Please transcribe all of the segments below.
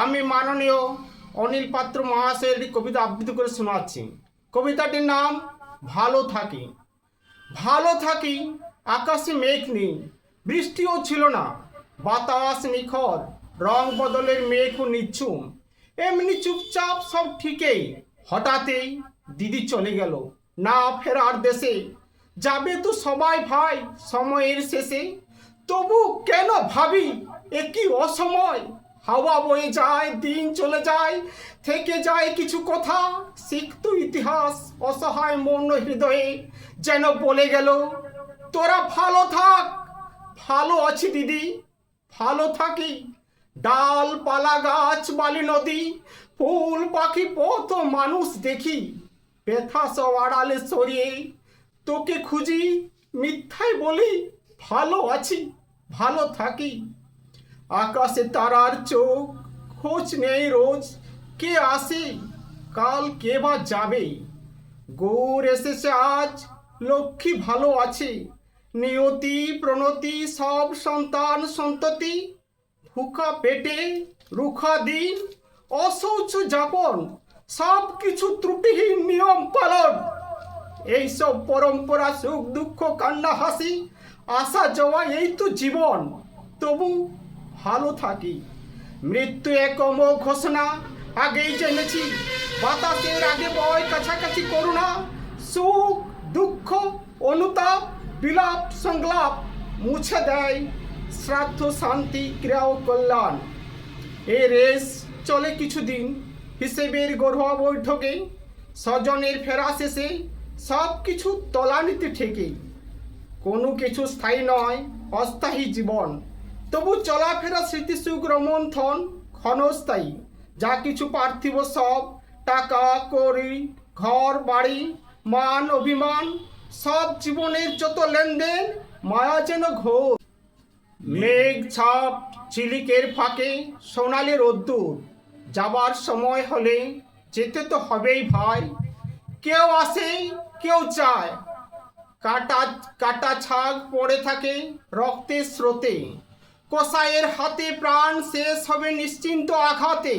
আমি মাননীয় অনিল পাত্র মহাশয়ের কবিতা আবৃত্তি করে শোনাচ্ছি। কবিতাটির নাম ভালো থাকি। ভালো থাকি, আকাশে মেঘ নেই, বৃষ্টিও ছিল না, বাতাস নিখর, রং বদলের মেঘও নিচ্ছুম। এমনি চুপচাপ সব ঠিকই। হঠাৎই দিদি চলে গেল, না ফেরার দেশে। যাবে তো সবাই ভাই সময়ের শেষে। তবু কেন ভাবি একই অসময়? হাওয়া বয়ে যায়, দিন চলে যায়, থেকে যায় কিছু কথা। সিক্ত ইতিহাস অসহায় মন হৃদয়ে যেন বলে গেল, তোরা ভালো থাক, ভালো আছি দিদি, ভালো থাকি। ডাল, পালা গাছ, বালি নদী, ফুল, পাখি, পথ, মানুষ দেখি। ব্যথা সব আড়ালে সরিয়ে তোকে খুঁজি, মিথ্যায় বলি, ভালো আছি, ভালো থাকি। আকাশে তারার চোখ, খোঁজ নেই রোজ। কে আসে, কাল কে বা যাবে? গৌর এসেছে আজ, লক্ষ্মী ভালো আছে। নিয়তি, প্রণতি, সব সন্তান সন্ততি ভুকা পেটে রুখা দিন অশৌচ যাপন সব কিছু ত্রুটিহীন নিয়ম পালন। এইসব পরম্পরা সুখ দুঃখ কান্না হাসি আসা যাওয়া এই তো জীবন। তবু ভালো থাকি। মৃত্যু এক ঘোষণা। আগেই জেনেছি, বাতাসের আগে বয় কাছাকাছি করুণা সুখ, দুঃখ, অনুতাপ, বিলাপ, সংলাপ মুছে দেয়। শ্রাদ্ধ, শান্তি, ক্রিয়া ও কল্যাণ। এ রেস চলে কিছুদিন, হিসেবের গড়ুয়া বৈঠকে, স্বজনের ফেরা শেষে সব কিছু তলানিতে ঠেকে। কোনো কিছু স্থায়ী নয়, অস্থায়ী জীবন। তবু চলাফেরা স্মৃতি সুখ রমন্থন ক্ষণস্থায়ী। যা কিছু পার্থিব সব, টাকা করি ঘর, বাড়ি, মান, অভিমান, সব জীবনের যত লেনদেন, মায়া যেন ঘোর। মেঘ, ছাপ, চিলিকের ফাঁকে সোনালি রোদ্দুর। যাবার সময় হলে যেতে তো হবেই ভাই। কেউ আসে, কেউ চায় কাটা কাটা ছাগ পড়ে থাকে রক্তের স্রোতে। কসাইয়ের হাতে প্রাণ শেষ হবে নিশ্চিন্ত আঘাতে।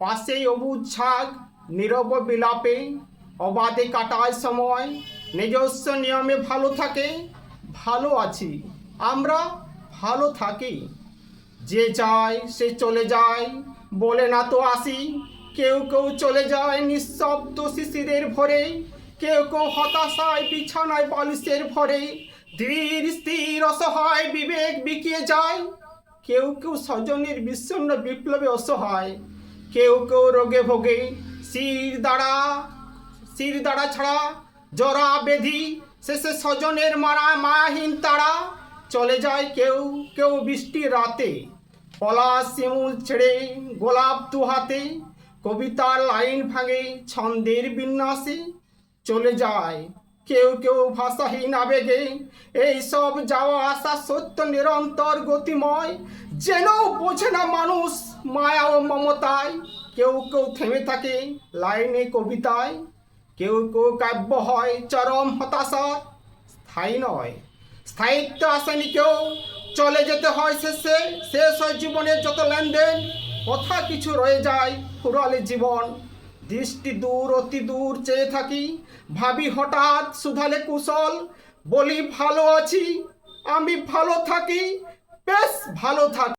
পাশেই অবুজ ছাগ নীরব বিলাপে, অবাধে কাটায় সময়, নিজস্ব নিয়মে ভালো থাকে, ভালো আছি, আমরা ভালো থাকি। যে যায়, সে চলে যায়, বলে না তো আসি। কেউ কেউ চলে যায় নিঃশব্দ শিশিরের ভরে, কেউ কেউ হতাশায়, বিছানায় বালিশের ভরে। ধীর স্থির, অসহায় বিবেক বিকিয়ে যায় কেউ কেউ স্বজনের বিষণ্ণ বিপ্লবে অসহায়। কেউ কেউ রোগে ভোগে। শির দাঁড়া শির দাঁড়া ছাড়া জরা বেধি। শেষে স্বজনের মারা মায়াহীন তারা। চলে যায় কেউ কেউ বৃষ্টির রাতে। পলাশ শিমুল ছেড়ে গোলাপ দু হাতে। কবিতার লাইন ভাঙে ছন্দের বিন্যাসে। চলে যায় কেউ কেউ ভাষাহীন আবেগে এই সব যাওয়া আসা সত্য নিরন্তর গতিময় যেন বোঝে না মানুষ মায়া ও মমতায়। কেউ কেউ থেমে থাকে লাইনে কবিতায়, কেউ কেউ কাব্য হয় চরম হতাশা। স্থায়ী নয়, স্থায়িত্ব আসেনি কেউ। চলে যেতে হয় শেষে, শেষ হয় জীবনের যত লেনদেন। কথা কিছু রয়ে যায় ফুরালে জীবন। দৃষ্টি দূর, অতি দূর চেয়ে থাকি। ভাবি হঠাৎ সুধালে কুশল, বলি, ভালো আছি, আমি ভালো থাকি, বেশ ভালো থাকি